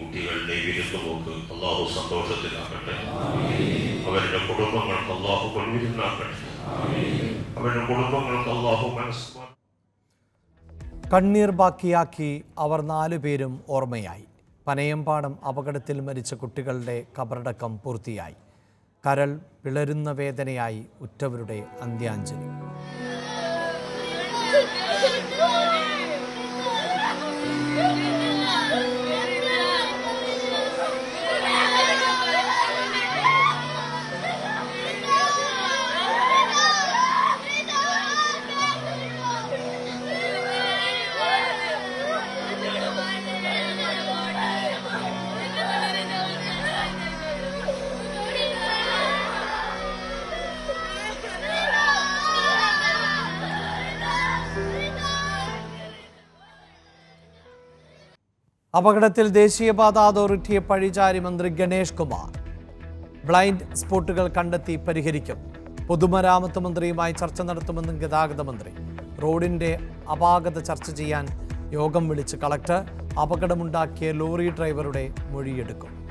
തിരിച്ചു പോക്ക് അള്ളാഹു സന്തോഷത്തിലാക്കട്ടെ അവരുടെ കുടുംബങ്ങൾക്ക് അള്ളാഹു കൊണ്ടുവരുന്നാക്കട്ടെ അവരുടെ കുടുംബങ്ങൾക്ക് അള്ളാഹു മനസ്സ് കണ്ണീർ ബാക്കിയാക്കി അവർ നാലുപേരും ഓർമ്മയായി. പനയമ്പാടം അപകടത്തിൽ മരിച്ച കുട്ടികളുടെ കബറടക്കം പൂർത്തിയായി. കരൾ പിളരുന്ന വേദനയായി ഉറ്റവരുടെ അന്ത്യാഞ്ജലി. അപകടത്തിൽ ദേശീയപാത അതോറിറ്റിയെ പഴിചാരി മന്ത്രി ഗണേഷ് കുമാർ. ബ്ലൈൻഡ് സ്പോട്ടുകൾ കണ്ടെത്തി പരിഹരിക്കും. പൊതുമരാമത്ത് മന്ത്രിയുമായി ചർച്ച നടത്തുമെന്നും ഗതാഗത മന്ത്രി. റോഡിന്റെ അപാകത ചർച്ച ചെയ്യാൻ യോഗം വിളിച്ച് കളക്ടർ അപകടമുണ്ടാക്കിയ ലോറി ഡ്രൈവറുടെ മൊഴിയെടുക്കും.